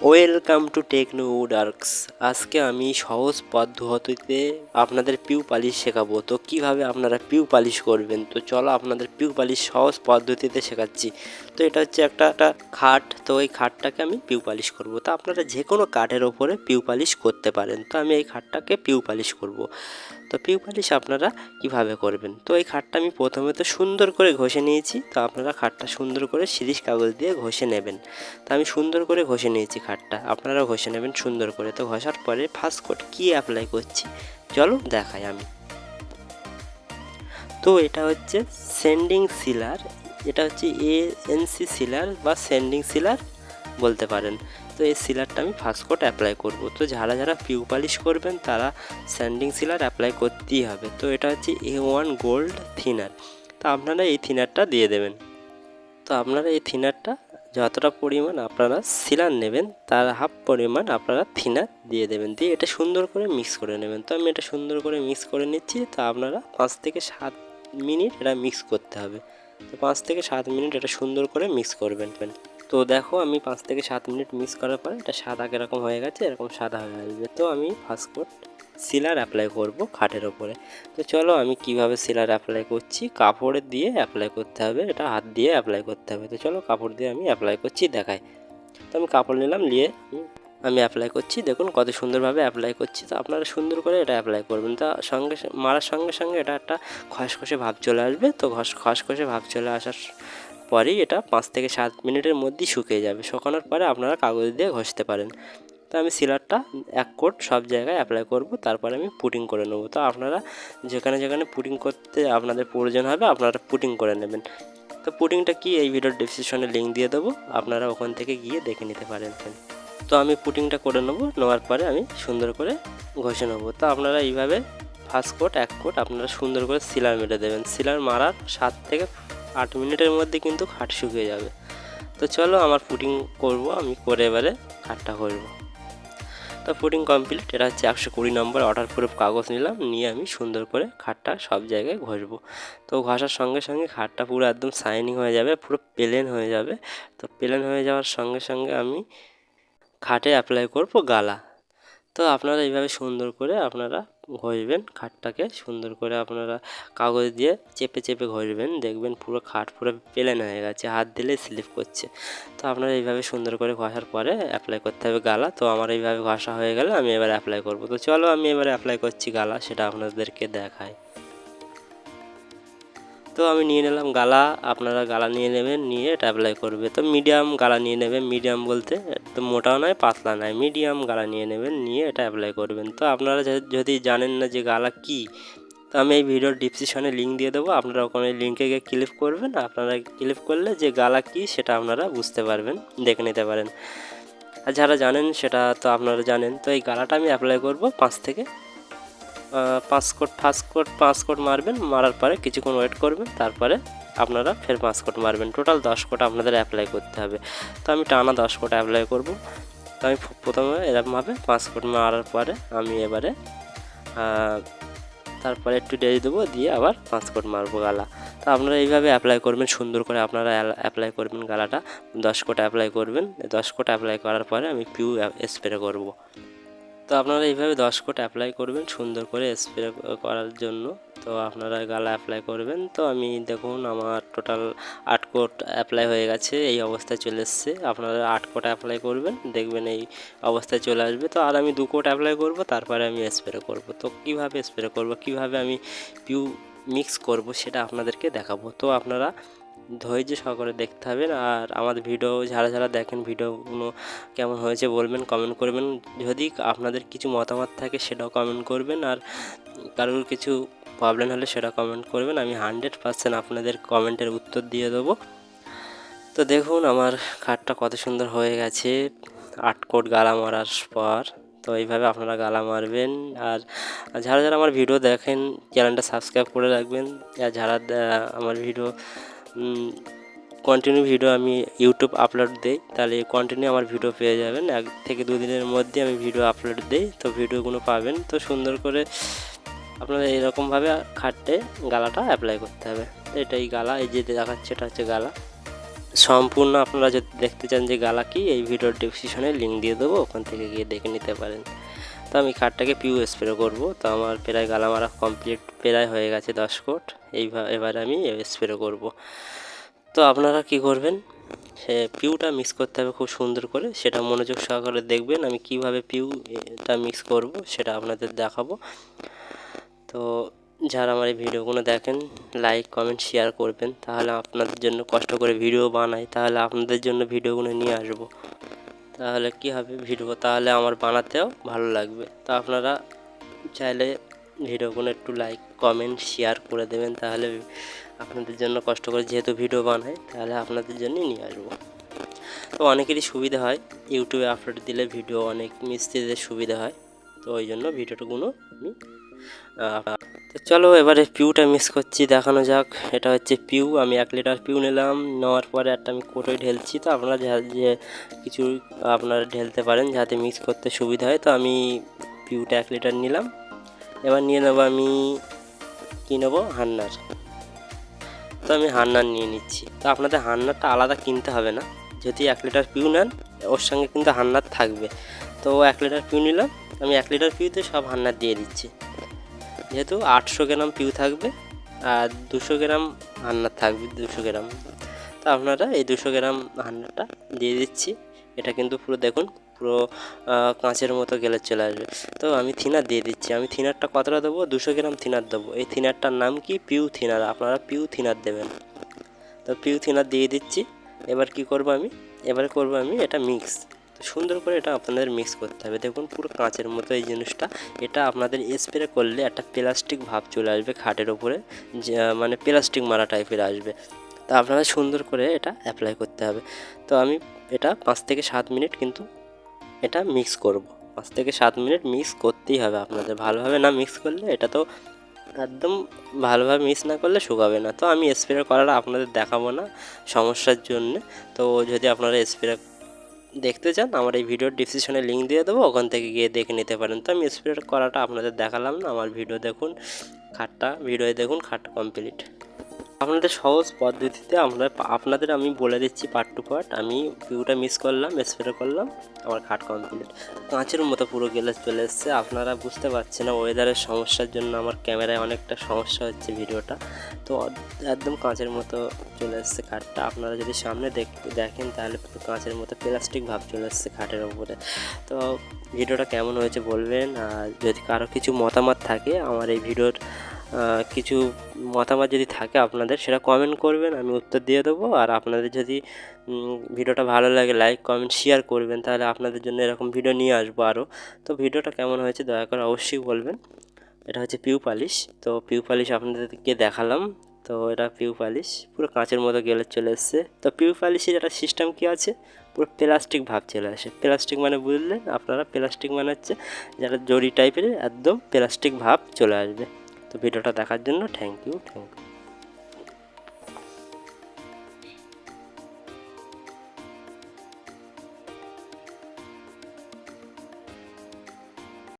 Welcome to techno ডার্কস আজকে আমি সহজ পদ্ধতিতে আপনাদের পিউ পালিশ শেখাবো। তো কীভাবে আপনারা পিউ পালিশ করবেন? তো চলো আপনাদের পিউ পালিশ সহজ পদ্ধতিতে শেখাচ্ছি। তো এটা হচ্ছে একটা একটা খাট। তো এই খাটটাকে আমি পিউ পালিশ করব। তো আপনারা যে কোনো কাঠের ওপরে পিউ পালিশ করতে পারেন। তো আমি এই খাটটাকে পিউ পালিশ করব। তো পিউ পালিশ আপনারা কীভাবে করবেন? তো এই খাটটা আমি প্রথমে তো সুন্দর করে ঘষে নিয়েছি। তো আপনারা খাটটা সুন্দর করে সিরিশ কাগজ দিয়ে ঘষে নেবেন। তো আমি সুন্দর করে ঘষে নিয়েছি খাটটা। আপনারাও ঘষে নেবেন সুন্দর করে। তো ঘষার পরে ফার্স্ট কোট কী অ্যাপ্লাই করছি? চলো দেখাই আমি। তো এটা হচ্ছে সেন্ডিং সিলার এটা হচ্ছে এ এনসি সিলার বা সেন্ডিং সিলার বলতে পারেন। তো এই সিলারটা আমি ফার্স্ট কোট অ্যাপ্লাই করব। তো যারা যারা পিউ পালিশ করবেন, তারা স্যান্ডিং সিলার অ্যাপ্লাই করতেই হবে। তো এটা হচ্ছে এ ওয়ান গোল্ড থিনার তো আপনারা এই থিনারটা দিয়ে দেবেন। তো আপনারা এই থিনারটা যতটা পরিমাণ আপনারা সিলার নেবেন, তার হাফ পরিমাণ আপনারা থিনার দিয়ে দেবেন। দিয়ে এটা সুন্দর করে মিক্স করে নেবেন। তো আমি এটা সুন্দর করে মিক্স করে নিচ্ছি। তো আপনারা পাঁচ থেকে সাত মিনিট এটা মিক্স করতে হবে। তো পাঁচ থেকে সাত মিনিট এটা সুন্দর করে মিক্স করবেন তো দেখো আমি পাঁচ থেকে সাত মিনিট মিক্স করার পরে এটা সাদা কীরকম হয়ে গেছে, এরকম সাদা হয়ে আসবে। তো আমি ফার্স্ট কোট সিলার অ্যাপ্লাই করব খাটের ওপরে। তো চলো আমি কীভাবে সিলার অ্যাপ্লাই করছি, কাপড় দিয়ে অ্যাপ্লাই করতে হবে, এটা হাত দিয়ে অ্যাপ্লাই করতে হবে। তো চলো কাপড় দিয়ে আমি অ্যাপ্লাই করছি, দেখাই। তো আমি কাপড় নিলাম, নিয়ে আমি অ্যাপ্লাই করছি। দেখুন কত সুন্দরভাবে অ্যাপ্লাই করছি। তো আপনারা সুন্দর করে এটা অ্যাপ্লাই করবেন। তা সঙ্গে মারার সঙ্গে সঙ্গে এটা একটা খসখসে ভাব চলে আসবে। তো ঘস খসখসে ভাব চলে আসার পরেই এটা পাঁচ থেকে সাত মিনিটের মধ্যেই শুকিয়ে যাবে। শুকানোর পরে আপনারা কাগজ দিয়ে ঘষতে পারেন। তো আমি সিলারটা এক কোট সব জায়গায় অ্যাপ্লাই করব। তারপরে আমি পুটিং করে নেব। তো আপনারা যেখানে যেখানে পুটিং করতে আপনাদের প্রয়োজন হবে, আপনারা পুটিং করে নেবেন। তো পুটিংটা কি এই ভিডিওর ডিসক্রিপশনে লিঙ্ক দিয়ে দেবো। আপনারা ওখান থেকে গিয়ে দেখে নিতে পারেন। তো আমি পুটিংটা করে নেব, নেওয়ার পরে আমি সুন্দর করে ঘষে নেব। তো আপনারা এইভাবে ফার্স্ট কোট এক কোট আপনারা সুন্দর করে সিলার মেরে দেবেন। সিলার মারার সাত থেকে আট মিনিটের মধ্যে কিন্তু খাট শুকিয়ে যাবে। তো চলো আমার পুটিং করব, আমি করে এবারে খাটটা করব। তো পুটিং কমপ্লিট এটা হচ্ছে একশো কুড়ি নম্বর অর্ডার প্রুফ কাগজ নিলাম, নিয়ে আমি সুন্দর করে খাটটা সব জায়গায় ঘষবো। তো ঘষার সঙ্গে সঙ্গে খাটটা পুরো একদম শাইনিং হয়ে যাবে, পুরো প্লেন হয়ে যাবে। তো প্লেন হয়ে যাওয়ার সঙ্গে সঙ্গে আমি খাটে অ্যাপ্লাই করব গালা। তো আপনারা এইভাবে সুন্দর করে আপনারা ঘষবেন খাটটাকে, সুন্দর করে আপনারা কাগজ দিয়ে চেপে চেপে ঘষবেন। দেখবেন পুরো খাট পুরো প্লেন হয়ে গেছে, হাত দিলে স্লিপ করছে। তো আপনারা এইভাবে সুন্দর করে ঘষার পরে অ্যাপ্লাই করতে হবে গালা। তো আমার এইভাবে ঘষা হয়ে গেলে আমি এবার অ্যাপ্লাই করব। তো চলো আমি এবার অ্যাপ্লাই করছি গালা, সেটা আপনাদেরকে দেখায় তো আমি নিয়ে নিলাম গালা, আপনারা গালা নিয়ে নেবেন, নিয়ে এটা অ্যাপ্লাই করবে। তো মিডিয়াম গালা নিয়ে নেবেন মিডিয়াম বলতে একদম মোটাও নয়, পাতলা নয় মিডিয়াম গালা নিয়ে নেবেন, নিয়ে এটা অ্যাপ্লাই করবেন। তো আপনারা যদি জানেন না যে গালা কী, তো আমি এই ভিডিওর ডিসক্রিপশনে লিঙ্ক দিয়ে দেবো, আপনারা ওখানে লিঙ্কে গিয়ে ক্লিক করবেন, আপনারা ক্লিক করলে যে গালা কী সেটা আপনারা বুঝতে পারবেন, দেখে নিতে পারেন। আর যারা জানেন সেটা তো আপনারা জানেন। তো এই গালাটা আমি অ্যাপ্লাই করব পাঁচ থেকে পাঁচ কোট ফার্স্ট পাঁচ কোট মারবেন, মারার পরে কিছুক্ষণ ওয়েট করবেন, তারপরে আপনারা ফের পাঁচ কোট মারবেন। টোটাল দশ কোট আপনাদের অ্যাপ্লাই করতে হবে। তো আমি টানা দশ কোট অ্যাপ্লাই করব। তো আমি প্রথমে এরকমভাবে পাঁচ কোট মারার পরে আমি এবারে তারপরে একটু ডেরি দেবো, দিয়ে আবার পাঁচ কোট মারবো গালা। তো আপনারা এইভাবে অ্যাপ্লাই করবেন, সুন্দর করে আপনারা অ্যাপ্লাই করবেন গালাটা। দশ কোট অ্যাপ্লাই করবেন। দশ কোট অ্যাপ্লাই করার পরে আমি পিউ স্প্রে করব। আপনারা এইভাবে দশ কোট অ্যাপ্লাই করবেন সুন্দর করে স্প্রে করার জন্য। তো আপনারা গালা অ্যাপ্লাই করবেন। তো আমি দেখুন আমার টোটাল আট কোট অ্যাপ্লাই হয়ে গেছে, এই অবস্থায় চলে এসছে। আপনারা আট কোট অ্যাপ্লাই করবেন, দেখবেন এই অবস্থায় চলে আসবে। তো আর আমি দু কোট অ্যাপ্লাই করব, তারপরে আমি স্প্রে করব। তো কীভাবে স্প্রে করব, কীভাবে আমি পিউ মিক্স করব সেটা আপনাদেরকে দেখাবো। তো আপনারা ধৈর্য সহকারে দেখতে হবে আর আমার ভিডিও, যারা যারা দেখেন ভিডিওগুলো কেমন হয়েছে বলবেন কমেন্ট করবেন। যদি আপনাদের কিছু মতামত থাকে সেটাও কমেন্ট করবেন আর কারোর কিছু প্রবলেম হলে সেটা কমেন্ট করবেন। আমি হান্ড্রেড পারসেন্ট আপনাদের কমেন্টের উত্তর দিয়ে দেবো। তো দেখুন, আমার খাটটা কত সুন্দর হয়ে গেছে। আট কোট গালা মারার পর। তো এইভাবে আপনারা গালা মারবেন। আর যারা যারা আমার ভিডিও দেখেন, চ্যানেলটা সাবস্ক্রাইব করে রাখবেন। আর যারা আমার ভিডিও কন্টিনিউ ভিডিও আমি ইউটিউব আপলোড দিই, তাহলে কন্টিনিউ আমার ভিডিও পেয়ে যাবেন। এক থেকে দুদিনের মধ্যে আমি ভিডিও আপলোড দিই, তো ভিডিওগুলো পাবেন। তো সুন্দর করে আপনারা এরকমভাবে খাটে গালাটা অ্যাপ্লাই করতে হবে। এটাই গালা, এই যে দেখাচ্ছে এটা হচ্ছে গালা। সম্পূর্ণ আপনারা যদি দেখতে চান যে গালা কি, এই ভিডিওর ডিসক্রিপশনে লিঙ্ক দিয়ে দেবো, ওখান থেকে গিয়ে দেখে নিতে পারেন। তো আমি খাটটাকে পিউ স্প্রে করব। তো আমার প্রায় গালা মারা কমপ্লিট প্রায় হয়ে গেছে দশ কোট। এইভাবে এবার আমি স্প্রে করব। তো আপনারা কি করবেন? সে পিউটা মিক্স করতে হবে খুব সুন্দর করে। সেটা মনোযোগ সহকারে দেখবেন আমি কীভাবে পিউটা মিক্স করব, সেটা আপনাদের দেখাবো। তো যারা আমার এই ভিডিওগুলো দেখেন লাইক কমেন্ট শেয়ার করবেন, তাহলে আপনাদের জন্য কষ্ট করে ভিডিও বানাই। তাহলে আপনাদের জন্য ভিডিওগুলো নিয়ে আসব। তাহলে কি হবে ভিডিও তাহলে আমার বানাতেও ভালো লাগবে। তো আপনারা চাইলে ভিডিওগুলো একটু লাইক কমেন্ট শেয়ার করে দেবেন তাহলে আপনাদের জন্য কষ্ট করে যেহেতু ভিডিও বানাই, তাহলে আপনাদের জন্যই নিয়ে আসব। তো অনেকেরই সুবিধা হয়, ইউটিউবে আপলোড দিলে ভিডিও অনেক মিস্ত্রিদের সুবিধা হয়, তো ওই জন্য ভিডিওটুকুনো আমি চলো এবারে পিউটা মিক্স করছি, দেখানো যাক। এটা হচ্ছে পিউ, আমি এক লিটার পিউ নিলাম। নেওয়ার পরে একটা আমি কোটোয় ঢেলছি, তো আপনারা যে কিছু আপনারা ঢেলতে পারেন যাতে মিক্স করতে সুবিধা হয়, তো আমি পিউটা এক লিটার নিলাম। এবার নিয়ে নেব আমি, কী নেব? হান্নার। তো আমি হান্নার নিয়ে নিচ্ছি। তো আপনাদের হান্নারটা আলাদা কিনতে হবে না, যদি এক লিটার পিউ নেন, ওর সঙ্গে কিন্তু হান্নার থাকবে। তো এক লিটার পিউ নিলাম, আমি এক লিটার পিউতে সব হান্নার দিয়ে দিচ্ছি। যেহেতু আটশো গ্রাম পিউ থাকবে আর দুশো গ্রাম হান্নার থাকবে, দুশো গ্রাম। তো আপনারা এই দুশো গ্রাম হান্নারটা দিয়ে দিচ্ছি। এটা কিন্তু পুরো দেখুন, পুরো কাঁচের মতো গেলে চলে আসবে। তো আমি থিনার দিয়ে দিচ্ছি। আমি থিনারটা কতটা দেবো? দুশো গ্রাম থিনার দেবো। এই থিনারটার নাম কি? PU thinner. আপনারা পিউ থিনার দেবেন। তো পিউ থিনার দিয়ে দিচ্ছি। এবার কি করব আমি? এবারে করব আমি এটা মিক্স। সুন্দর করে এটা আপনাদের মিক্স করতে হবে। দেখুন, পুরো কাঁচের মতো এই জিনিসটা। এটা আপনাদের স্প্রে করলে একটা প্লাস্টিক ভাব চলে আসবে খাটের ওপরে। মানে প্লাস্টিক মারা টাইপের আসবে। তো আপনারা সুন্দর করে এটা অ্যাপ্লাই করতে হবে। তো আমি এটা পাঁচ থেকে সাত মিনিট কিন্তু এটা মিক্স করব। পাঁচ থেকে সাত মিনিট মিক্স করতেই হবে আপনাদের। ভালোভাবে না মিক্স করলে এটা তো একদম ভালোভাবে মিক্স না করলে শুকাবে না। তো আমি স্প্রে করাটা আপনাদের দেখাবো না সমস্যার জন্য। তো যদি আপনারা স্প্রে দেখতে চান, আমার এই ভিডিওর ডিসক্রিপশনে লিঙ্ক দিয়ে দেবো, ওখান থেকে গিয়ে দেখে নিতে পারেন। তো আমি স্প্রে করাটা আপনাদের দেখালাম না, আমার ভিডিও দেখুন, খাটটা ভিডিওয়ে দেখুন, খাট কমপ্লিট আপনাদের সহজ পদ্ধতিতে আমরা আপনাদের আমি বলে দিচ্ছি পার্ট টু পার্ট আমি পিউটা মিস করলাম স্প্রে করলাম, আমার খাট কমপ্লিট কাঁচের মতো পুরো গেলে চলে এসছে। আপনারা বুঝতে পারছেন না ওয়েদারের সমস্যার জন্য আমার ক্যামেরায় অনেকটা সমস্যা হচ্ছে ভিডিওটা। তো একদম কাঁচের মতো চলে এসছে খাটটা। আপনারা যদি সামনে দেখ দেখেন তাহলে পুরো কাঁচের মতো প্লাস্টিক ভাব চলে এসছে খাটের ওপরে তো ভিডিওটা কেমন হয়েছে বলবেন। আর যদি কারও কিছু মতামত থাকে আমার এই ভিডিওর কিছু মতামত যদি থাকে আপনাদের, সেটা কমেন্ট করবেন, আমি উত্তর দিয়ে দেবো। আর আপনাদের যদি ভিডিওটা ভালো লাগে লাইক কমেন্ট শেয়ার করবেন, তাহলে আপনাদের জন্য এরকম ভিডিও নিয়ে আসব আরও তো ভিডিওটা কেমন হয়েছে দয়া করে অবশ্যই বলবেন। এটা হচ্ছে পিউ পালিশ তো পিউ পালিশ আপনাদেরকে দেখালাম। তো এটা পিউ পালিশ পুরো কাঁচের মতো গেলে চলে এসছে। তো পিউ পালিশের একটা সিস্টেম কি আছে? পুরো প্লাস্টিক ভাব চলে আসে। প্লাস্টিক মানে বুঝলেন, আপনারা প্লাস্টিক মানে হচ্ছে, যারা জরি টাইপের একদম প্লাস্টিক ভাব চলে আসবে। তো ভিডিওটা দেখার জন্য থ্যাংক ইউ থ্যাংক ইউ